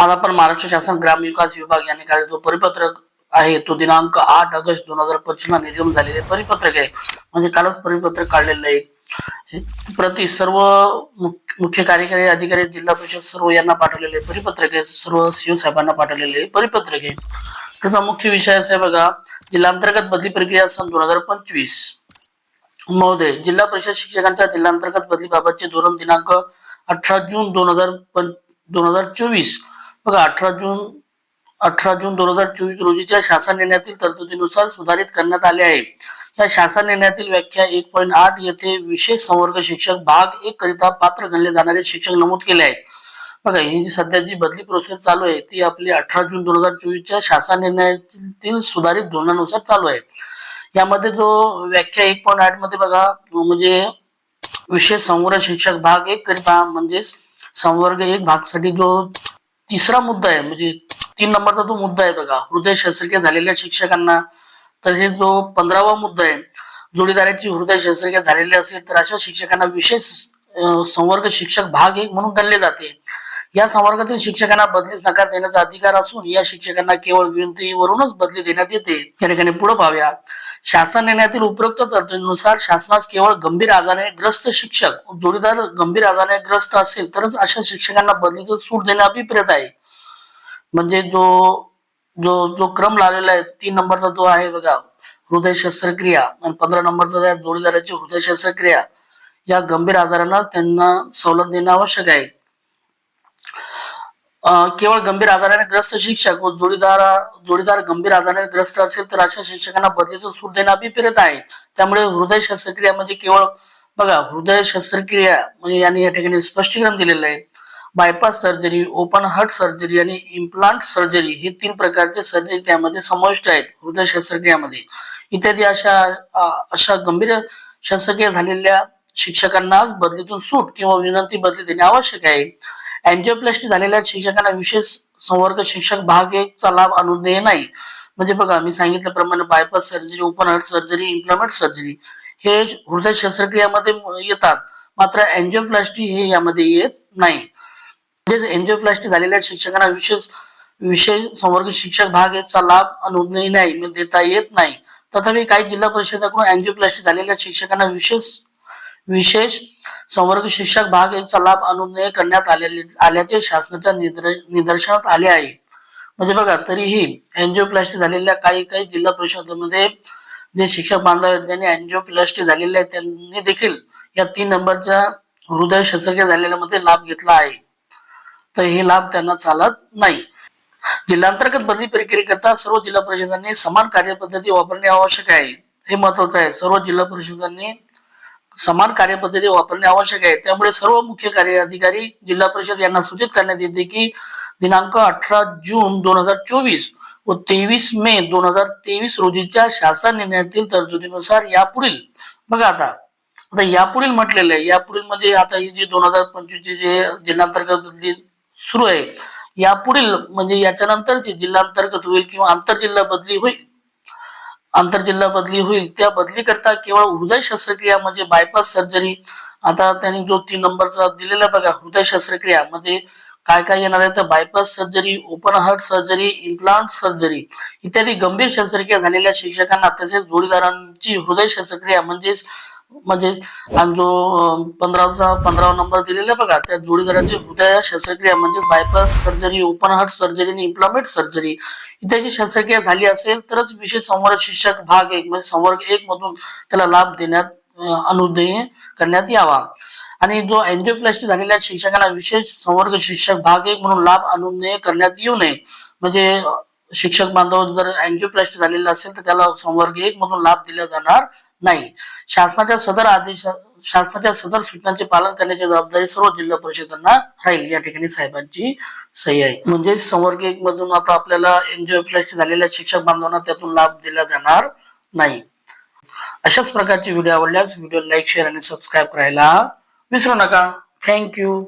आज आपण महाराष्ट्र शासन ग्राम विकास विभाग यांनी काढलेला जो परिपत्रक आहे तो दिनांक आठ ऑगस्ट दोन हजार पंचवीस ला निर्गम झालेले परिपत्रक आहे. म्हणजे कालच परिपत्रक काढलेलं आहे. प्रति सर्व मुख्य कार्यकारी अधिकारी जिल्हा परिषद सर्व यांना पाठवलेले परिपत्रक आहे. सर्व सीओ साहेबांना पाठवलेले परिपत्रक आहे. त्याचा मुख्य विषय असा आहे बघा जिल्हा अंतर्गत बदली प्रक्रिया सन दोन हजार पंचवीस. महोदय जिल्हा परिषद शिक्षकांच्या जिल्हा जिल्हांतर्गत बदलीबाबतचे धोरण दिनांक अठरा जून दोन हजार दोन हजार चोवीस. बघा अठरा जून अठरा जून दोन हजार चोवीस रोजीच्या शासन निर्णयातील तरतुदीनुसार सुधारित करण्यात आले आहे. या शासन निर्णयातील व्याख्या एक पॉईंट आठ येथे विशेष संवर्ग शिक्षक भाग एक करिता पात्र गणले जाणारे शिक्षक नमूद केले आहेत बघा ही जी सध्या जी बदली प्रोसेस चालू आहे ती आपली अठरा जून दोन हजार चोवीसच्या शासन निर्णयातील सुधारित धोरणानुसार चालू आहे. यामध्ये जो व्याख्या एक पॉईंट आठमध्ये बघा म्हणजे विशेष संवर्ग शिक्षक भाग एक करिता म्हणजेच संवर्ग एक भागसाठी जो तिसरा मुद्दा आहे म्हणजे तीन नंबरचा जो मुद्दा आहे बघा हृदय शस्त्रक्रिया झालेल्या शिक्षकांना तसेच जो पंधरावा मुद्दा आहे जोडीदाराची हृदय शस्त्रक्रिया झालेली असेल तर अशा शिक्षकांना विशेष संवर्ग शिक्षक भाग एक म्हणून गणले जाते. या संवर्गातील शिक्षकांना बदलीस नकार देण्याचा अधिकार असून या शिक्षकांना केवळ विनंतीवरूनच बदली देण्यात येते. या ठिकाणी पुढे पाहूया. शासन निर्णयातील उपरोक्त तरतुदीनुसार शासनास केवळ गंभीर आजाराने ग्रस्त शिक्षक जोडीदार गंभीर आजाराने ग्रस्त असेल तरच अशा शिक्षकांना बदलीचं सूट देणे अभिप्रेत आहे. म्हणजे जो जो जो क्रम लावलेला आहे तीन नंबरचा जो आहे बघा हृदय शस्त्रक्रिया आणि पंधरा नंबरचा जोडीदाराची हृदय शस्त्रक्रिया या गंभीर आजारांना त्यांना सवलत देणं आवश्यक आहे. केवळ गंभीर आजाराने ग्रस्त शिक्षक व जोडीदार जोडीदार गंभीर आजाराने ग्रस्त असेल तर अशा शिक्षकांना बदलीचं सूट देणं अभिप्रेत आहे. त्यामुळे हृदय शस्त्रक्रिया म्हणजे केवळ बघा हृदय शस्त्रक्रिया म्हणजे यांनी या ठिकाणी स्पष्टीकरण दिलेलं आहे. Bypass surgery open heart surgery आणि इम्प्लांट सर्जरी हे तीन प्रकारचे सर्जरी त्यामध्ये समाविष्ट आहेत हृदय शस्त्रक्रियामध्ये. इत्यादी अशा अशा गंभीर शस्त्रक्रिया झालेल्या शिक्षकांनाच बदलीतून सूट किंवा विनंती बदली देणे आवश्यक आहे. अँजिओप्लास्टी झालेल्या शिक्षकांना विशेष संवर्ग शिक्षक भाग एक चा लाभ अनुदेय नाही. म्हणजे बघा मी सांगितल्याप्रमाणे bypass surgery open heart surgery implement surgery हे हृदय शस्त्रक्रियामध्ये येतात. मात्र अँजिओप्लास्टी हे यामध्ये येत नाही. म्हणजेच एन्जिओप्लास्टी झालेल्या शिक्षकांना विशेष विशेष संवर्ग शिक्षक भाग याचा लाभ अनुज्ञेय नाही म्हणजे देता येत नाही. तथापि काही जिल्हा परिषदाकडून अँजिओप्लास्टी झालेल्या शिक्षकांना विशेष विशेष संवर्ग शिक्षक भाग याचा लाभ अनुज्ञेय करण्यात आलेले आल्याचे शासनाच्या निदर्शनात आले आहे. म्हणजे बघा तरीही एनजीओप्लास्टी झालेल्या काही काही जिल्हा परिषदेमध्ये जे शिक्षक बांधव ज्यांनी एनजीओप्लास्टी झालेले आहेत त्यांनी देखील या तीन नंबरच्या हृदय शस्त्रक्रिया झालेल्यामध्ये लाभ घेतला आहे. तर हे लाभ त्यांना चालत नाही. जिल्हांतर्गत बदली प्रक्रियेकरता सर्व जिल्हा परिषदांनी समान कार्यपद्धती वापरणे आवश्यक आहे. हे महत्वाचं आहे. सर्व जिल्हा परिषदांनी समान कार्यपद्धती वापरणे आवश्यक आहे. त्यामुळे सर्व मुख्य कार्य अधिकारी जिल्हा परिषद यांना सूचित करण्यात येते की दिनांक अठरा जून दोन हजार चोवीस व तेवीस मे दोन हजार तेवीस रोजीच्या शासन निर्णयातील तरतुदीनुसार यापुढील बघा आता आता यापुढील म्हटलेलं आहे. यापुढील म्हणजे आता ही जी दोन हजार पंचवीसची जे जिल्हांतर्गत बदली सुरू आहे यापुढील म्हणजे याच्यानंतरची जिल्हांतर्गत होईल किंवा आंतरजिल्हा बदली होईल. आंतरजिल्हा बदली होईल. त्या बदलीकरता केवळ हृदय शस्त्रक्रिया म्हणजे बायपास सर्जरी आता त्यांनी जो तीन नंबरचा दिलेला बघा हृदय शस्त्रक्रिया. मध्ये काय काय येणार आहे? तर bypass surgery open heart surgery implant surgery इत्यादी गंभीर शस्त्रक्रिया झालेल्या शिक्षकांना तसेच जोडीदारांची हृदय शस्त्रक्रिया म्हणजेच म्हणजे आणि जो पंधराचा पंधरावा नंबर दिलेला बघा त्या जोडीदाराची हृदय शस्त्रक्रिया म्हणजे bypass surgery open heart surgery आणि इम्प्लामेंट सर्जरी इत्यादी शस्त्रक्रिया झाली असेल तरच विशेष संवर्ग शिक्षक भाग एक म्हणजे संवर्ग एक मधून त्याला लाभ देण्यात अनुदेय करण्यात यावा. आणि जो अँजिओप्लास्टी झालेल्या शिक्षकांना विशेष संवर्ग शिक्षक भाग एक म्हणून लाभ अनुदेय करण्यात येऊ नये. म्हणजे शिक्षक बांधव जर अँजिओप्लास्टी झालेला असेल तर त्याला संवर्ग एक मधून लाभ दिला जाणार नाही. शासनाच्या सदर आदेश शासनाच्या सदर सूचनांचे पालन करण्याची जबाबदारी सर्व जिल्हा परिषदांना राहील. या ठिकाणी साहेबांची सही आहे. म्हणजे संवर्ग एक मधून आता आपल्याला एनजीओप्लास्टी झालेल्या शिक्षक बांधवांना त्यातून लाभ दिला जाणार नाही. अशाच प्रकारचे व्हिडिओ आवडल्यास व्हिडिओ लाईक शेअर आणि सबस्क्राईब करायला विसरू नका. थँक्यू